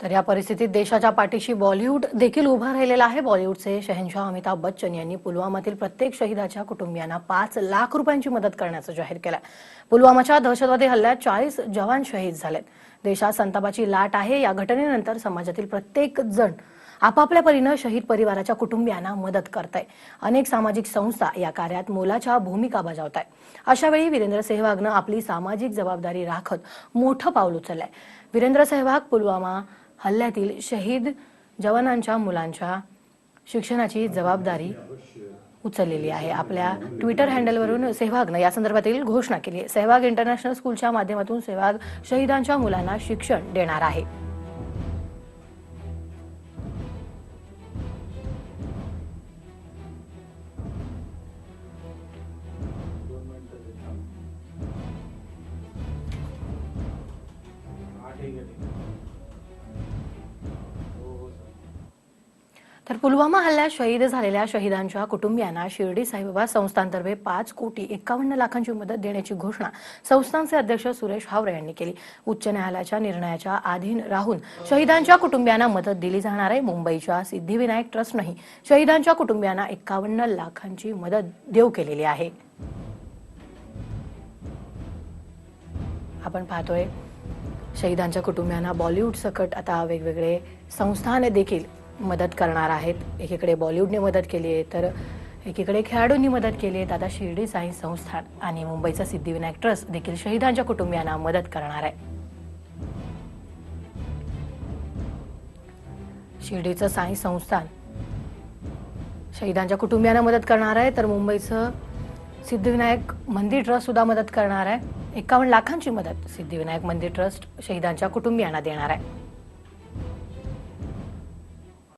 तर या परिस्थितीत देशाच्या पाठीशी बॉलिवूड देखील उभा राहिलेला आहे. बॉलिवूडचे शहनशाह अमिताभ बच्चन यांनी पुलवामातील प्रत्येक शहीदाच्या कुटुंबियांना पाच लाख रुपयांची मदत करण्याचं जाहीर केलं पुलवामाच्या दहशतवादी हल्ल्यात चाळीस जवान शहीद झालेत. देशात संतापाची लाट आहे. या घटनेनंतर समाजातील प्रत्येक जण आपापल्या परीनं शहीद परिवाराच्या कुटुंबियांना मदत करत आहे अनेक सामाजिक संस्था या कार्यात मोलाच्या भूमिका बजावत आहे अशा वेळी वीरेंद्र सेहवागनं आपली सामाजिक जबाबदारी राखत मोठं पाऊल उचललंय. वीरेंद्र सेहवाग पुलवामा हल्ल्यातील शहीद जवानांच्या मुलांच्या शिक्षणाची जबाबदारी उचललेली आहे. आपल्या ट्विटर हँडलवरून सेहवागनं या संदर्भातील घोषणा केली आहे. सेहवाग इंटरनॅशनल स्कूलच्या माध्यमातून सेहवाग शहीदांच्या मुलांना शिक्षण देणार आहे. तर पुलवामा हल्ल्यात शहीद झालेल्या शहीदांच्या कुटुंबियांना शिर्डी साईबाबा संस्थांतर्फे पाच कोटी एकावन्न लाखांची मदत देण्याची घोषणा संस्थांचे अध्यक्ष सुरेश हावरे यांनी केली. उच्च न्यायालयाच्या निर्णयाच्या अधीन राहून शहीदांच्या कुटुंबियांना मदत दिली जाणार आहे. मुंबईच्या सिद्धिविनायक ट्रस्टनंही शहीदांच्या कुटुंबियांना एकावन्न लाखांची मदत देऊ केलेली आहे. आपण पाहतोय शहीदांच्या कुटुंबियांना बॉलिवूड सकट आता वेगवेगळे संस्थाने देखील मदत करणार आहेत. एकीकडे बॉलिवूडने मदत केली आहे तर एकीकडे खेळाडूंनी मदत केली आहे. दादा आता शिर्डी साई संस्थान आणि मुंबईचा सिद्धिविनायक ट्रस्ट देखील शहीदांच्या कुटुंबियांना मदत करणार आहे. शिर्डीचं साई संस्थान शहीदांच्या कुटुंबियांना मदत करणार आहे तर मुंबईचं सिद्धिविनायक मंदिर ट्रस्ट सुद्धा मदत करणार आहे. एकावन्न लाखांची मदत सिद्धिविनायक मंदिर ट्रस्ट शहीदांच्या कुटुंबियांना देणार आहे.